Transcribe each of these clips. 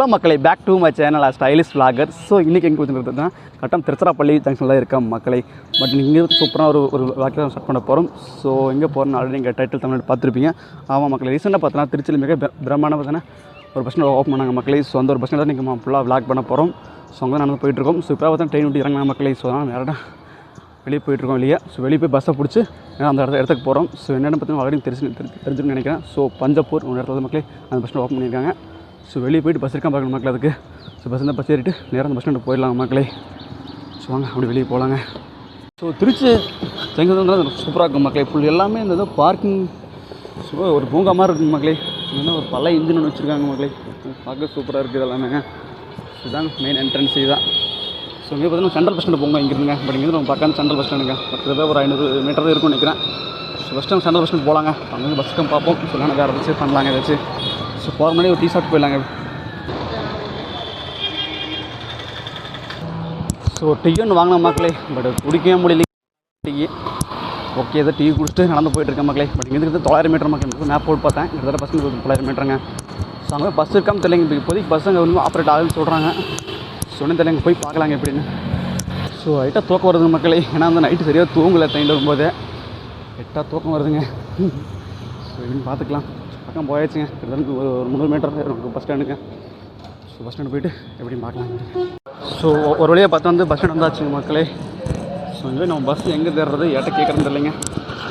Hello மக்களை back to my channel stylish vlogger so இன்றைக்கி எங்கே கொடுத்துருக்குதுன்னா கட்டம் திருச்சிராப்பள்ளி ஜங்ஷனில் இருக்கேன் மக்களை. பட் இங்கே சூப்பராக ஒரு ஒரு வாக்கில் ஸ்டார்ட் பண்ண போகிறோம் ஸோ எங்கே போகிறோன்னு ஆல்ரெடி எங்கள் டைட்டில் தமிழ் பார்த்துருப்பீங்க. ஆமாம் மக்களை ரீசெண்டாக பார்த்தோன்னா திருச்சியில் மிக பிர- பார்த்தீங்கன்னா ஒரு பஸ் ஸ்டாண்ட் ஓப்பன் பண்ணாங்க மக்களை. ஸோ அந்த ஒரு பஸ் ஸ்டாண்ட் நீங்கள் ஃபுல்லாக விளாக் பண்ண போகிறோம் ஸோ அங்கே தான் நடந்து போயிட்டுருக்கோம் ஸோ இப்போ பார்த்தா ட்ரெயின் விட்டு இறங்கினா மக்களை. ஸோ அதனால் நேரடா வெளியே போயிட்டுருக்கோம் வெளியே. ஸோ வெளியே போய் பஸ்ஸை பிடிச்சி நேரா அந்த இடத்த இடத்துக்கு போகிறோம் ஸோ என்னென்னு பார்த்தீங்கன்னா ஆல்ரெடி தெரிஞ்சு தெரிஞ்சுன்னு நினைக்கிறேன். ஸோ பஞ்சப்பூர் ஒரு இடத்துல மக்களே அந்த பஸ் ஸ்டாண்ட் ஓப்பன் பண்ணியிருக்காங்க. ஸோ வெளியே போயிட்டு பஸ் இருக்கான் பார்க்கணும் மக்கள் அதுக்கு. ஸோ பஸ் இருந்தால் பஸ் ஏறிட்டு நேராக அந்த பஸ் ஸ்டாண்டு போயிடலாம் மக்களே. ஸோ வாங்க அப்படி வெளியே போகலாங்க ஸோ திருச்சி செங்கல் சூப்பராக இருக்கும் மக்களே. ஃபுல் எல்லாமே இந்த பார்க்கிங் ஸோ ஒரு பூங்கா மாதிரி இருக்கும் மக்களே. இன்னும் ஒரு பழைய இன்ஜின் ஒன்று வச்சுருக்காங்க மக்களே. பார்க்க சூப்பராக இருக்குது எல்லாமே. இதுதான் மெயின் என்ட்ரன்ஸ் இதுதான். ஸோ இங்கே பார்த்தீங்கன்னா சென்ட்ரல் பஸ் ஸ்டாண்டு போங்க இங்கிருந்துங்க. பட் இங்கே நம்ம பக்கம் சென்ட்ரல் பஸ் ஸ்டாண்டுங்க பக்கத்தில் ஒரு ஐநூறு மீட்டர் தான் இருக்கும்னு நினைக்கிறேன். So bus stand central bus stand போகலாங்க அங்கே பஸ்ஸுக்கும் பார்ப்போம். சொல்லான வேறு ஏதாச்சும் பண்ணலாங்க ஏதாச்சும். ஸோ போகிற முன்னாடி ஒரு டீ ஷர்ட் போயிடலாங்க. ஸோ டீ ஒன்று வாங்கின மக்களே. பட் குடிக்கவே முடியல. டீ ஓகே ஏதோ டீ குடிச்சிட்டு நடந்து போயிட்டு மக்களே. பட் இங்கே தொள்ளாயிரம் மீட்டர் மக்கள். மேப் போட்டு பார்த்தேன். கிட்டத்தட்ட பஸ் தொள்ளாயிரம் மீட்டருங்க. ஸோ அங்கே பஸ் இருக்காமல் தெரியலைங்க. இப்போ இப்போதைக்கு பஸ் அங்கே வந்து ஆப்ரேட் ஆகுதுன்னு சொல்கிறாங்க சொன்ன தெரியலங்க. போய் பார்க்கலாங்க எப்படின்னு. ஸோ லைட்டாக தூக்கம் வருதுங்க மக்களே. ஏன்னா அந்த நைட்டு சரியாக தூங்கலை ட்ரெயினில் வரும்போது. எட்டாக தூக்கம் வருதுங்க. ஸோ இப்படின்னு பார்த்துக்கலாம். பக்கம் போயாச்சுங்க. கிட்டத்தட்ட ஒரு ஒரு முந்நூறு மீட்டர் பஸ் ஸ்டாண்டுங்க ஸோ பஸ் ஸ்டாண்டு போயிட்டு எப்படின்னு பார்க்கலாம். ஸோ ஒரு வழியாக பார்த்து வந்து பஸ் ஸ்டாண்ட் வந்தாச்சுங்க மக்களே. ஸோ இங்கே நம்ம பஸ் எங்கே தேடுறது ஏட்ட கேட்குறது இல்லைங்க. ஸோ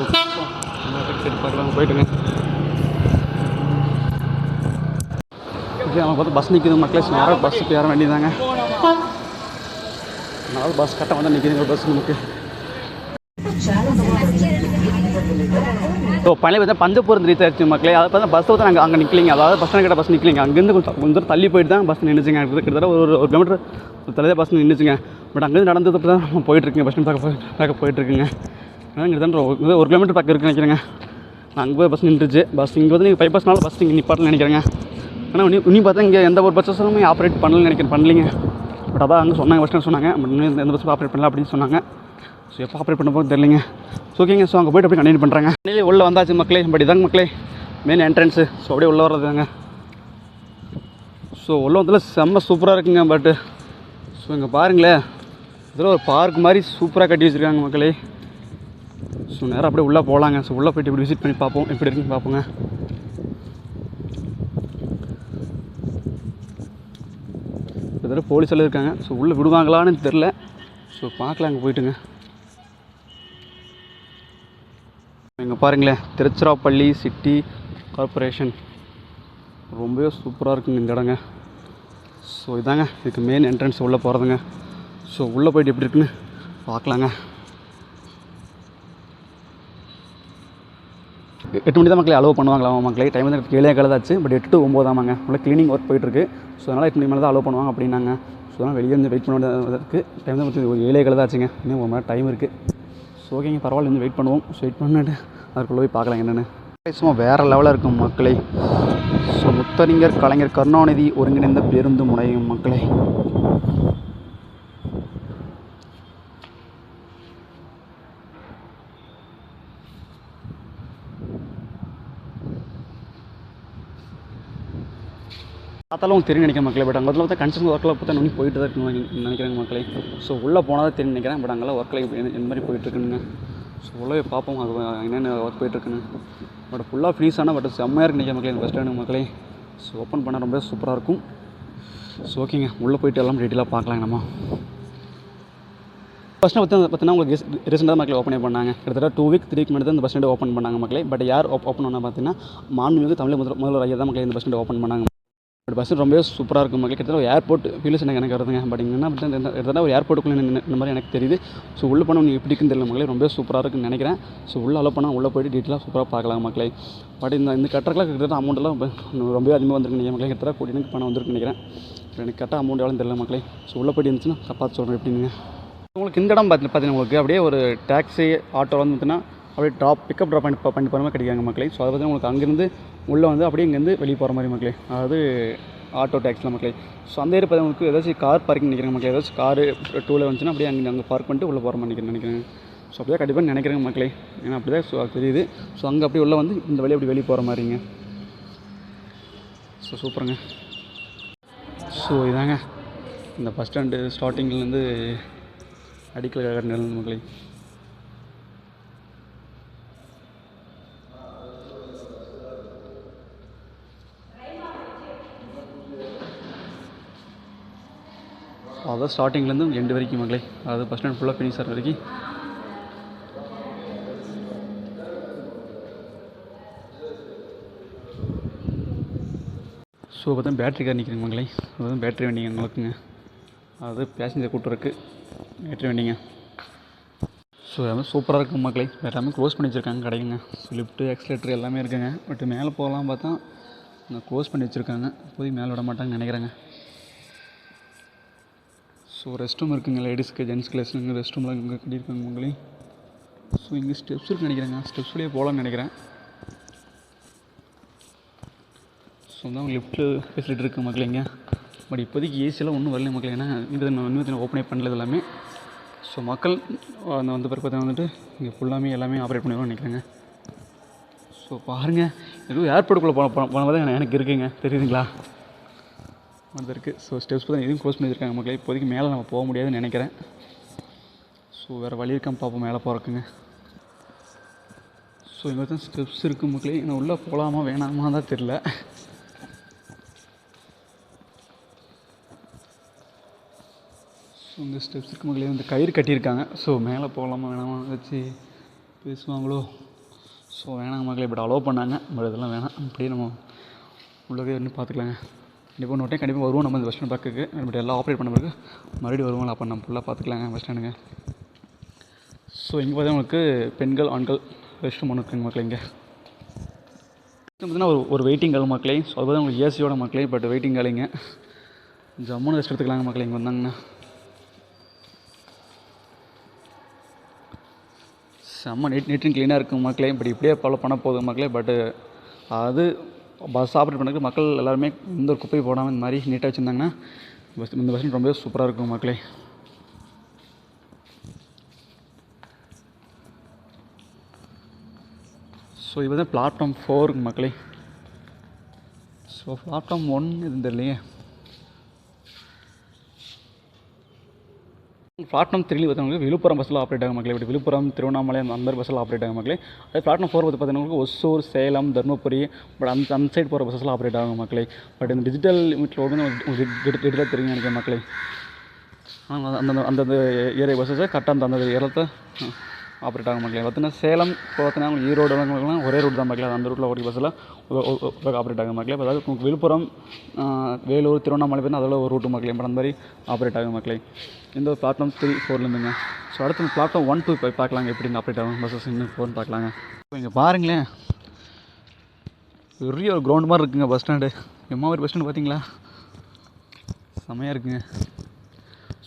பார்க்கலாம் போயிட்டுங்க ஓகே நம்ம பார்த்து பஸ் நிற்கிது மக்களே. ஸோ யாரும் பஸ்ஸுக்கு ஏற வேண்டியதாங்க அதனால பஸ் கரெக்டாக வந்து நிற்கிதுங்க பஸ் நமக்கு. ஸோ பழைய பார்த்தா பஞ்சப்பூர் ரீச் ஆயிடுச்சு மக்களே. அதை பார்த்தா பஸ் வந்து நாங்கள் அங்கே நிற்கலிங்க அதாவது பஸ் ஸ்டாண்ட் கிட்ட பஸ் நிற்கலிங்க அங்கேருந்து கொஞ்சம் கொஞ்சம் தூரம் தள்ளி போயிட்டு தான் பஸ் நின்றுச்சுங்க கிட்டத்தட்ட ஒரு ஒரு கிலோமீட்டர் தள்ளி பஸ் நின்றுச்சுங்க பட் அங்கேருந்து நடந்தது தான் நம்ம போயிட்டுருக்குங்க பஸ் ஸ்டாண்ட் பக்கம் பக்கம் போயிட்டுருக்குங்க ஆனால் ஒரு ஒரு கிலோமீட்டர் பக்கம் இருக்குன்னு நினைக்கிறேங்க. நான் அங்கே போய் பஸ் நின்றுச்சு. பஸ் இங்கே வந்து நீங்கள் பைபாஸ்னால பஸ் இங்கே நிப்பாட்டல நினைக்கிறேங்க. ஆனால் இனி இனி பார்த்தா இங்கே எந்த ஒரு பஸ்ஸுமே ஆப்ரேட் பண்ணலன்னு நினைக்கிறேன். பண்ணலிங்க. பட் அதான் அங்கே சொன்னாங்க பஸ் சொன்னாங்க. பட் இன்னும் எந்த பஸ்ஸும் ஆப்ரேட் பண்ணல அப்படின்னு சொன்னாங்க. ஸோ எப்போ ஆப்ரேட் பண்ண போகிறது தெரியலிங்க. ஸோ ஓகேங்க ஸோ அங்கே போய்ட்டு அப்படியே கண்டினியூ பண்ணுறாங்க வெளியே உள்ளே வந்தாச்சு மக்களே. பட் இதாங்க மக்களே. மெயின் என்ட்ரன்ஸு ஸோ அப்படியே உள்ளே வர்றதுங்க ஸோ உள்ளே வந்ததில் செம்ம சூப்பராக இருக்குங்க பட்டு ஸோ இங்கே பாருங்களேன் இதில் ஒரு பார்க் மாதிரி சூப்பராக கட்டி வச்சுருக்காங்க மக்களே. ஸோ நேராக அப்படியே உள்ளே போகலாங்க ஸோ உள்ளே போய்ட்டு இப்படி விசிட் பண்ணி பார்ப்போம். எப்படி இருக்குன்னு பார்ப்போங்க. கிட்டத்தட்ட போலீஸ் எல்லாம் இருக்காங்க. ஸோ உள்ளே விடுவாங்களான்னு தெரில ஸோ பார்க்கலாம் அங்கே போயிட்டுங்க இங்கே பாருங்களேன். Tiruchirappalli city corporation. ரொம்பவே சூப்பராக இருக்குங்க இந்த இடங்க. ஸோ இதாங்க. இதுக்கு மெயின் என்ட்ரன்ஸ் உள்ளே போகிறதுங்க ஸோ உள்ளே போயிட்டு எப்படி இருக்குன்னு பார்க்கலாங்க. எட்டு மணி தான் மக்களே அலோவ் பண்ணுவாங்களா மக்களே? டைம் வந்து ஏழே கலதாச்சு பட் எட்டு டு ஒம்போதாமாங்க உள்ள க்ளீனிங் ஒர்க் போயிட்டுருக்கு ஸோ அதனால் எட்டு மணி மேலே தான் அலோவ் பண்ணுவாங்க அப்படின்னாங்க. ஸோ அதனால் வெளியே இருந்து வெயிட் பண்ணுறதுக்கு டைம் தான் ஒரு ஏழே கலதாச்சுங்க இன்னும் ஒரு மணி நேரம் டைம் இருக்குது ஸோ ஓகேங்க பரவாயில்ல. வந்து வெயிட் பண்ணுவோம். ஸோ வெயிட் பண்ணிட்டு அதுக்குள்ளே போய் பார்க்கலாம் என்னென்னு. சும்மா வேறு லெவலில் இருக்கும் மக்களே. ஸோ முத்தறிஞர் கலைஞர் கருணாநிதி ஒருங்கிணைந்த பேருந்து முனையும் மக்களே. பார்த்தாலும் உங்களுக்கு தெரியும் நினைக்கிறேன் மக்களே பட் அங்கே வந்து பார்த்தா கன்சர்ன் ஒர்க்கில் பார்த்தா இன்னும் போயிட்டு தான் இருக்குன்னு நினைக்கிறேங்க மக்களே. ஸோ உள்ளே போனால் தான் தெரியும் நினைக்கிறேன் பட் அங்கெல்லாம் ஒர்க்கில் எந்த மாதிரி போயிட்டுருக்குங்க ஸோ உள்ளே பார்ப்போம் அது என்னென்ன ஒர்க் போயிட்டுருக்குன்னு. பட் ஃபுல்லாக ஃப்ரீஸ் ஆனால் பட் செம்மையாக இருக்கு நினைக்கிறேன் மக்களே இந்த பஸ் ஸ்டாண்டு மக்களே. ஸோ ஓப்பன் பண்ணால் ரொம்ப சூப்பராக இருக்கும். ஸோ ஓகேங்க உள்ளே போயிட்டு எல்லாம் டீட்டெயிலாக பார்க்கலாம் நம்ம. பஸ் ஸ்டாண்ட் பற்றி பார்த்தீங்கன்னா உங்களுக்கு ரீசெண்டாக மக்களே ஓப்பன் பண்ணாங்க. கிட்டத்தட்ட டூ வீக் த்ரீ முன்னாடி தான் இந்த பஸ் ஸ்டாண்ட் ஓப்பன் பண்ணாங்க மக்களே. பட் யார் ஓப்பன் பண்ணால் பார்த்தீங்கன்னா மாண்புமிகு தமிழ் முதல் முதல்வர் ஐயா தான் மக்களே இந்த பஸ் ஸ்டாண்ட் ஓப்பன் பண்ணாங்க பட் பஸ் ரொம்பவே சூப்பராக இருக்கும் மக்கள். கிட்டத்தட்ட ஒரு ஏர்போர்ட் ஃபீல்ஸ் எனக்கு எனக்கு வருதுங்க. பட் என்னன்னா என்ன கிட்டத்தட்ட ஒரு ஏர்போர்ட்டுக்குள்ளே இந்த மாதிரி எனக்கு தெரியுது. ஸோ உள்ளே போனால் நீங்கள் எப்படி இருக்குன்னு தெரியல மக்களே. ரொம்ப சூப்பராக இருக்குன்னு நினைக்கிறேன். ஸோ உள்ளே அலோ பண்ணால் உள்ளே போய்ட்டு டீட்டெயிலாக சூப்பராக பார்க்கலாம் மக்களே. பட் இந்த இந்த கட்டுறதுலாம் கிட்டத்தட்ட அமௌண்ட்டெல்லாம் ரொம்ப- ரொம்பவே அதிகமாக வந்திருக்கு நினைக்கிறேன் மக்களே. கிட்டத்தட்ட கோடி எனக்கு பணம் வந்துருக்கு நினைக்கிறேன். எனக்கு கரெக்டாக அமௌண்ட் எவ்வளோன்னு தெரியல மக்களே. ஸோ உள்ளே போய்ட்டு இருந்துச்சுன்னா பார்த்து சொல்கிறேன் எப்படிங்க உங்களுக்கு இந்த இடம் பார்த்து பார்த்தீங்கன்னா உங்களுக்கு அப்படியே ஒரு டாக்ஸி ஆட்டோ வந்து பார்த்தீங்கன்னா அப்படியே ட்ராப் பிக்கப் ட்ராப் பண்ணி பண்ணி போகிற மாதிரி கிடைக்காங்க மக்களே. ஸோ அதை பார்த்தீங்கன்னா உங்களுக்கு அங்கேருந்து உள்ளே வந்து அப்படியே இங்கேருந்து வெளியே போகிற மாதிரி மக்களே. அதாவது ஆட்டோ டேக்ஸில் மக்களே. ஸோ அந்த ஏரியா பார்த்தா உங்களுக்கு ஏதாச்சும் கார் பார்க்கிங் நினைக்கிறேன் மக்களே. ஏதாச்சும் காரு டூவில் வந்துச்சுன்னா அப்படியே அங்கே அங்கே பார்க் பண்ணிட்டு உள்ளே போகிற மாதிரி நினைக்கிறேன் ஸோ ஸோ அப்படியே கண்டிப்பாக நினைக்கிறேங்க மக்களே. ஏன்னா அப்படி தான் ஸோ தெரியுது. ஸோ அங்கே அப்படியே உள்ளே வந்து இந்த வழி அப்படி வெளியே போகிற மாதிரிங்க. ஸோ சூப்பருங்க. ஸோ இதாங்க. இந்த பஸ் ஸ்டாண்டு ஸ்டார்டிங்லேருந்து அடிக்கல நில மக்களை. அதாவது ஸ்டார்டிங்லேருந்து எண்டு வரைக்கும் மகளே. அதாவது பஸ் ஸ்டாண்ட் ஃபுல்லாக ஃபினிஷ் ஆகிற வரைக்கும். ஸோ பார்த்தா பேட்ரி கார் நிற்கிறேங்க மங்களே அதாவது பேட்ரி வண்டிங்க உங்களுக்குங்க அது பேசஞ்சர் கூட்டுறக்கு பேட்ரி வண்டிங்க. ஸோ எல்லாமே சூப்பராக இருக்கும் மக்களே எல்லாமே க்ளோஸ் பண்ணி வச்சுருக்காங்க கிடைக்குங்க ஸ்லிஃப்ட்டு லிஃப்ட்டு எல்லாமே இருக்குங்க. பட் மேலே போகலாம் பார்த்தா க்ளோஸ் பண்ணி வச்சுருக்காங்க. போய் மேலே விட மாட்டாங்கன்னு நினைக்கிறேங்க. ஸோ ரெஸ்ட் ரூம் இருக்குங்க லேடிஸ்க்கு ஜென்ஸ் லெஸ்னுங்க ரெஸ்ட் ரூம்லாம் இங்கே கட்டியிருக்காங்க உங்களையும் ஸோ இங்கே ஸ்டெப்ஸ் இருக்குன்னு நினைக்கிறேங்க. ஸ்டெப்ஸ் வழியே போகலான்னு நினைக்கிறேன். ஸோ தான் லிஃப்ட்டு ஃபெசிலிட்டி இருக்குது மக்களேங்க பட் இப்போதைக்கு ஏசியெல்லாம் ஒன்றும் வரல மக்கள். ஏன்னா இது இன்னும் ஓப்பனே பண்ணல எல்லாமே. ஸோ மக்கள் அந்த வந்த பிறகு பார்த்தா வந்துட்டு இங்கே ஃபுல்லாமே எல்லாமே ஆப்ரேட் பண்ணிடுவோம்னு நினைக்கிறேங்க. ஸோ பாருங்கள் எதுவும் ஏர்போர்ட்டுக்குள்ளே போன போன போன தான் எனக்கு இருக்குங்க. தெரியுதுங்களா? வந்திருக்கு. ஸோ ஸ்டெப்ஸ் தான் எதுவும் க்ளோஸ் பண்ணியிருக்காங்க மக்களே. இப்போதைக்கு மேலே நம்ம போக முடியாதுன்னு நினைக்கிறேன். ஸோ வேறு வழி இருக்காம பார்ப்போம். மேலே போகிறக்குங்க ஸோ இங்கே தான் ஸ்டெப்ஸ் இருக்குது மக்களே. நான் உள்ளே போகலாமா வேணாமா தான் தெரில ஸோ இந்த ஸ்டெப்ஸ் இருக்கு மக்களே. வந்து கயிறு கட்டியிருக்காங்க. ஸோ மேலே போகலாமா வேணாமா வச்சு பேசுவாங்களோ? ஸோ வேணாங்க மக்களே. பட் அலோவ் பண்ணாங்க. பட் இதெல்லாம் வேணாம். அப்படியே நம்ம உள்ளவே இருந்து பார்த்துக்கலாங்க. கண்டிப்பாக இன்னொரு டைம் கண்டிப்பாக வருவோம். நம்ம இந்த பஸ் ஸ்டாண்ட் பார்க்குக்கு பட் எல்லாம் ஆப்ரேட் பண்ண பிறகு மறுபடியும் வருவாங்களா அப்போ நம்ம ஃபுல்லாக பார்த்துக்கலாங்க பஸ் ஸ்டாண்டுங்க ஸோ இங்கே பார்த்தா உங்களுக்கு பெண்கள் ஆண்கள் ரெஸ்ட் ரூம் ஒன்று இருக்குங்க இங்கே. பார்த்தீங்கன்னா ஒரு ஒரு வெயிட்டிங் கால் மக்களே. ஸோ அது பார்த்தா உங்களுக்கு ஏசியோட மக்களே பட் வெயிட்டிங் காலிங்க ஜம்முன்னு ரெஸ்ட் எடுத்துக்கலாங்க மக்களே இங்கே வந்தாங்கண்ணா செம்ம நீட் நீட் அண்ட் க்ளீனாக இருக்கும் மக்களே. பட் இப்படியே ஃபாலோ பண்ண போகுது மக்களே பட்டு அது பஸ் ஆப்ரேட் பண்ணுறதுக்கு மக்கள் எல்லாருமே எந்த ஒரு குப்பை போடாமல் இந்த மாதிரி நீட்டாக வச்சுருந்தாங்கன்னா பஸ் இந்த பஸ் ரொம்பவே சூப்பராக இருக்கும் மக்களே. ஸோ இது வந்து பிளாட்ஃபார்ம் ஃபோர் மக்களே. ஸோ பிளாட்ஃபார்ம் ஒன் இது தெரியலையே. பிளாட்ஃபார்ம் த்ரீ பார்த்தவங்களுக்கு விழுப்புரம் பஸ்ஸில் ஆப்ரேட் ஆகும் மக்களே. இப்படி விழுப்புரம் திருவண்ணாமலை அந்த மாதிரி பஸ்ஸில் ஆப்ரேட் ஆகும் மக்களே. அதே பிளாட்ஃபார்ம் ஃபோர் பார்த்து பார்த்தீங்கன்னா ஒசூர் சேலம் தருமபுரி பட் அந்த அந்த சைடு போகிற பஸ்ஸில் ஆப்ரேட் ஆகும் மக்களே. பட் இந்த டிஜிட்டல் லிமிட்டில் வந்து டிஜிட்டலாக தெரியும் எனக்கு மக்களே. அந்தந்த அந்தந்த ஏரியா பஸ்ஸஸை கரெக்டாக அந்த அந்த இடத்த ஆப்ரேட் ஆகும் மக்களே பார்த்தீங்கன்னா சேலம் இப்போ பார்த்தீங்கன்னா ஈரோடு எல்லாம் ஒரே ரூட் தான் மக்களே அந்த ரூட்டில் ஓடி பஸ்ஸில் ஆப்ரேட் ஆகும் மக்களே அதாவது உங்களுக்கு விழுப்புரம் வேலூர் திருவண்ணாமலை போய் அதில் ஒரு ரூட்டு மக்களே பட் அந்த மாதிரி ஆப்ரேட் ஆகும் மக்களே இந்த பிளாட்ஃபார்ம் த்ரீ ஃபோர்லேருந்துங்க ஸோ அடுத்து பிளாட்ஃபார்ம் ஒன் டூ போய் பார்க்கலாங்க. எப்படி ஆப்ரேட் ஆகும். பஸ்ஸஸ் இன்னும் ஃபோர்னு பார்க்கலாங்க. இங்கே பாருங்களேன். பெரிய ஒரு கிரவுண்ட் மாதிரி இருக்குங்க பஸ் ஸ்டாண்டு எம்மா ஒரு பஸ் ஸ்டாண்டு பார்த்தீங்களா? செம்மையாக இருக்குங்க.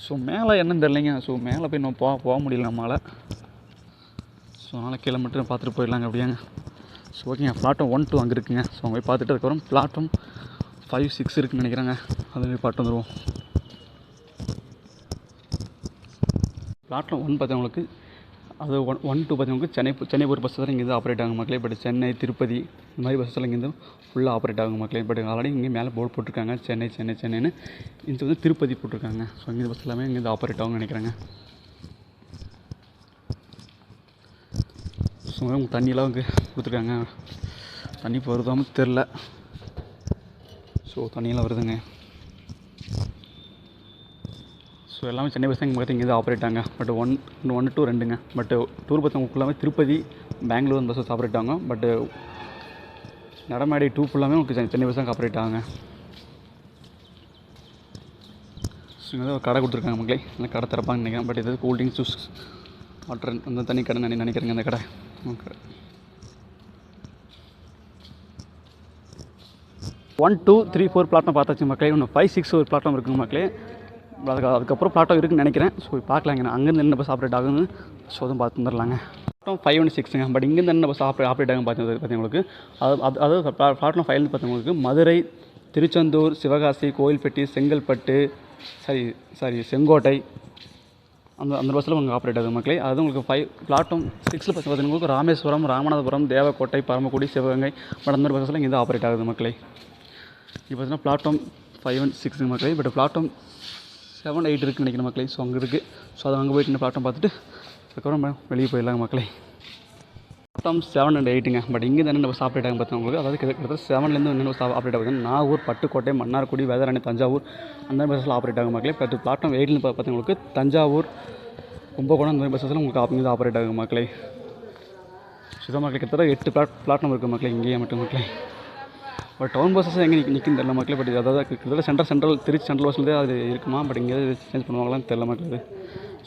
ஸோ மேலே என்னன்னு தெரிலைங்க ஸோ மேலே போய் நம்ம போக போக முடியல நம்மளால் ஸோ அதனால் கீழே மட்டும் பார்த்துட்டு போயிடலாங்க அப்படியாங்க. ஸோ ஓகேங்க ஃப்ளாட்டம் ஒன் டூ அங்கே இருக்குங்க. ஸோ அங்கே போய் பார்த்துட்டு அதுக்கப்புறம் ஃப்ளாட்டம் ஃபைவ் சிக்ஸ் இருக்குன்னு நினைக்கிறாங்க. அது போய் வந்துடுவோம் பிளாட்டம் ஒன் பார்த்தவங்களுக்கு அது ஒன் ஒன் டூ பார்த்தவங்களுக்கு சென்னை சென்னை போகிற பஸ் தான் இங்கேருந்து ஆப்ரேட் ஆகும் மக்களே. பட் சென்னை திருப்பதி இந்த மாதிரி பஸ்ஸெல்லாம் இங்கேருந்து ஃபுல்லாக ஆப்ரேட் ஆகும் மக்களே. பட் ஆல்ரெடி இங்கே மேலே போர்டு போட்டிருக்காங்க. சென்னை சென்னை சென்னைன்னு. இந்த வந்து திருப்பதி போட்டிருக்காங்க. ஸோ இங்கே பஸ் எல்லாமே இங்கேருந்து ஆப்ரேட் ஆகும்னு நினைக்கிறாங்க. ஸோ உங்களுக்கு தண்ணியெல்லாம் அங்கே கொடுத்துருக்காங்க. தண்ணி இப்போ வருதாம தெரில ஸோ தண்ணியெல்லாம் வருதுங்க. ஸோ எல்லாமே சென்னை பஸ் இங்கே பார்த்து இங்கே ஆப்ரேட் ஆங்க பட் ஒன் ஒன் டூ ரெண்டுங்க. பட் டூர் பஸ் ஃபுல்லாமே திருப்பதி பெங்களூர் பஸ்ஸஸ் ஆப்ரேட் ஆகும் பட்டு நடமாடி டூ ஃபுல்லாமே உங்களுக்கு சென்னை- சென்னை பஸ் தான் ஆப்ரேட் ஆகுங்க. ஸோ இங்கே தான் ஒரு கடை கொடுத்துருக்காங்க மக்களே. அந்த கடை திறப்பாங்கன்னு நினைக்கிறேன். பட் இது கூல் ட்ரிங்க்ஸ் ஜூஸ் வாட்டர் அந்த தண்ணி கடை நான் நினைக்கிறேங்க அந்த கடை. One two three four platform பார்த்தாச்சு மக்களே. இன்னும் ஃபைவ் சிக்ஸ் ஒரு பிளாட்டம் இருக்குங்க மக்களே. அதுக்கு அதுக்கப்புறம் பிளாட்டம் இருக்குன்னு நினைக்கிறேன். ஸோ பார்க்கலாங்க நான் அங்கேருந்து என்ன பஸ் ஆப்ரேட் ஆகுதுன்னு ஸோ அதுவும் பார்த்து வந்துடலாங்க. பிளாட்ஃபார்ம் ஃபைவ் ஒன் சிக்ஸுங்க பட் இங்கேருந்து என்ன பஸ் ஆப்ரேட் ஆப்ரேட் ஆகும் பார்த்து பார்த்தீங்களுக்கு அது அது அதாவது பிளாட்ஃபார்ம் ஃபைவ்லேருந்து பார்த்தவங்களுக்கு மதுரை திருச்செந்தூர் சிவகாசி கோயில்பட்டி செங்கல்பட்டு சாரி சாரி செங்கோட்டை அந்த அந்த பஸ்ஸில் உங்களுக்கு ஆப்ரேட் ஆகுது மக்களே. அது உங்களுக்கு ஃபைவ் பிளாட்ஃபார்ம் சிக்ஸில் பஸ் பார்த்தீங்கன்னா உங்களுக்கு ராமேஸ்வரம் ராமநாதபுரம் தேவக்கோட்டை பரமக்குடி சிவகங்கை பட் அந்த மாதிரி பஸ்ஸில் இங்கே ஆப்ரேட் ஆகுது மக்களே. இப்போ பார்த்தீங்கன்னா பிளாட்ஃபார்ம் ஃபைவ் ஒன் சிக்ஸ் மக்களே. பட் பிளாட்ஃபார்ம் செவன் எயிட் இருக்குன்னு நினைக்கிறேன் மக்களே. ஸோ அங்கே இருக்குது ஸோ அது அங்கே போயிட்டு பிளாட்ஃபார்ம் பார்த்துட்டு அதுக்கப்புறம் வெளியே போயிடலாங்க மக்களே. மொத்தம் செவன் அண்ட் எயிட்டுங்க பட் இங்கே தானே நம்ம ஆப்ரேட் ஆகும் பார்த்தா அதாவது கிட்ட- கிட்டத்தட்ட செவன்லேருந்து இன்னும் ஆப்ரேட் ஆகுது. நாகூர் பட்டுக்கோட்டை மன்னார்குடி வேதாரணி தஞ்சாவூர் அந்த மாதிரி பஸ்ஸில் ஆப்ரேட் ஆகும் மக்களே. பட் பிளாட்ஃபார்ம் எயிட்னு பார்த்தவங்களுக்கு தஞ்சாவூர் கும்பகோணம் அந்த மாதிரி பஸ்ஸில் உங்களுக்கு ஆப் ஆப்ரேட் ஆகும் மக்களே. சுதா மக்களே கிட்டத்தட்ட எட்டு பிளாட் பிளாட்ஃபார்ம் இருக்குது மக்களே இங்கேயே மட்டும் மக்களே. பட் டவுன் பஸ்ஸஸ் எங்கே நிற்க நிற்கும் தெரியல மக்களே. பட் அதாவது கிட்டத்தட்ட சென்ட்ரல் சென்ட்ரல் திருச்சி சென்ட்ரல் பஸ்ஸில் அது இருக்குமா? பட் இங்கே சேஞ்ச் பண்ணுவாங்களான்னு தெரியல மக்களே.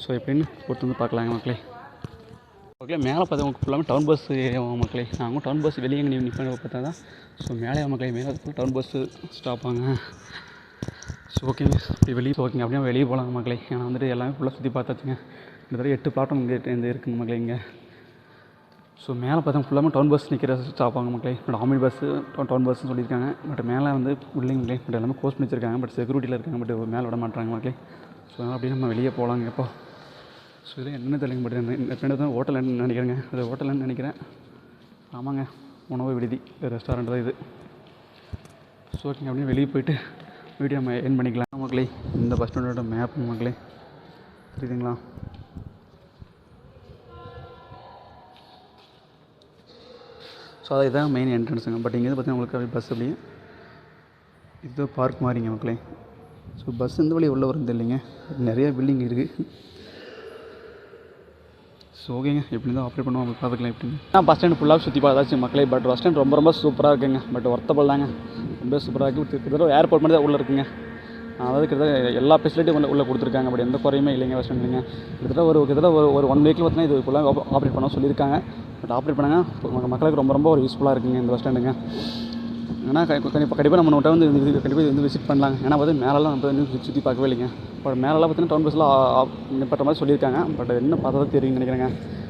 ஸோ எப்படின்னு பொறுத்து வந்து பார்க்கலாங்க மக்களே. மக்களே மேலே பார்த்தவங்க ஃபுல்லாமே டவுன் பஸ் மக்களே. நாங்கள் டவுன் பஸ் வெளியே எங்கே நிற்பேன் பார்த்தா தான். ஸோ மேலே மக்களே மேலே டவுன் பஸ்ஸு ஸ்டாப்பாங்க ஸோ ஓகேங்க இப்படி வெளியே ஓகேங்க அப்படியே வெளியே போகலாங்க மக்களே. ஏன்னா வந்துட்டு எல்லாமே ஃபுல்லாக சுற்றி பார்த்தாச்சுங்க. கிட்டத்தட்ட எட்டு பாட்டம் இங்கே இந்த இருக்குங்க மக்களே இங்கே. ஸோ மேலே பார்த்தா ஃபுல்லாமே டவுன் பஸ் நிற்கிற ஸ்டாப்பாங்க மக்களே. பட் ஆமினி பஸ்ஸு டவுன் பஸ்ஸுன்னு சொல்லியிருக்காங்க. பட் மேலே வந்து பில்டிங்லே பட் எல்லாமே க்ளோஸ் பண்ணி வச்சிருக்காங்க பட் செக்யூரிட்டியில் இருக்காங்க. பட் மேலே விட மாட்டாங்க மக்களே. ஸோ அப்படியே நம்ம வெளியே போகலாங்க எப்போ. ஸோ இதில் என்ன தெரியல பட் ஃப்ரெண்டு தான் ஹோட்டல் நினைக்கிறேங்க. அது ஹோட்டல்னு நினைக்கிறேன். ஆமாங்க உணவு விடுதி. ரெஸ்டாரண்ட் தான் இது. ஸோ ஓகேங்க அப்படியே வெளியே போயிட்டு வீடியோ நம்ம என் பண்ணிக்கலாம். மக்களே இந்த பஸ் ஸ்டாண்டோட மேப் மக்களே. புரியுதுங்களா? ஸோ அது இதான் மெயின் என்ட்ரன்ஸுங்க பட் இங்கே பார்த்தீங்கன்னா உங்களுக்கு அப்படியே பஸ் அப்படியே இது பார்க் மாதிரிங்க மக்களே. ஸோ பஸ் இந்த வழி உள்ள வருது இல்லைங்க நிறைய பில்டிங் இருக்குது ஸோ ஓகேங்க எப்படி தான் ஆப்ரேட் பண்ணுவோம் அப்படி பார்த்துக்கலாம் எப்படின்னு நான் பஸ் ஸ்டாண்ட் ஃபுல்லாக சுற்றி பார்த்தாச்சு மக்களே பட் பஸ் ஸ்டாண்ட் ரொம்ப ரொம்ப சூப்பராக இருக்குங்க. பட் ஒர்த்தபிள் தாங்க. ரொம்ப சூப்பராக இருக்குது கிட்டத்தட்ட ஏர்போர்ட் மட்டும் தான் உள்ளே இருக்குங்க. அதாவது கிட்டத்தட்ட எல்லா ஃபெசிலிட்டியும் உள்ள உள்ளே கொடுத்துருக்காங்க. பட் எந்த குறையுமே இல்லைங்க பஸ் ஸ்டாண்ட்லைங்க கிட்டத்தட்ட ஒரு கிட்டத்தட்ட ஒரு ஒரு ஒன் வீக்கில் பார்த்தீங்கன்னா இது ஃபுல்லாக ஆப்ரேட் பண்ண சொல்லியிருக்காங்க. பட் ஆப்ரேட் பண்ணாங்க. மக்களுக்கு ரொம்ப ரொம்ப ஒரு யூஸ்ஃபுல்லாக இருக்குங்க இந்த பஸ் ஸ்டாண்டுங்க ஏன்னா கண்டிப்பாக கண்டிப்பாக நம்ம நோட்டை வந்து கண்டிப்பாக வந்து விசிட் பண்ணலாங்க. ஏன்னா பார்த்து மேலெலாம் நம்ம வந்து சுற்றி சுற்றி பார்க்கவே இல்லைங்க. பட் மேலெலாம் பார்த்தீங்கன்னா டவுன் பஸ்ஸில் நிப்பாட்டுற மாதிரி சொல்லியிருக்காங்க. பட் என்ன பார்த்தா தெரியும்னு நினைக்கிறேங்க.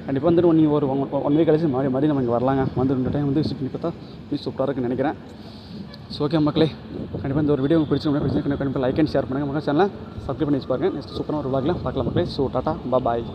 கண்டிப்பாக வந்துட்டு ஒன் ஒரு ஒன் வீக் கழிச்சு மறுபடியும் மறுபடியும் நம்ம இங்கே வரலாங்க. வந்து ரெண்டு டைம் வந்து விசிட் பண்ணி பார்த்தா இது சூப்பராக இருக்குன்னு நினைக்கிறேன். ஸோ ஓகே மக்களே. கண்டிப்பாக இந்த ஒரு வீடியோ உங்களுக்கு பிடிச்சிருந்தா பிடிச்சி கண்டிப்பாக லைக் அண்ட் ஷேர் பண்ணுங்கள் மக்கள் சேனலை சப்ஸ்கிரைப் பண்ணி வச்சு பாருங்கள் நெக்ஸ்ட் சூப்பராக ஒரு vlogல பார்க்கலாம் மக்களே. ஸோ டாட்டா பாய்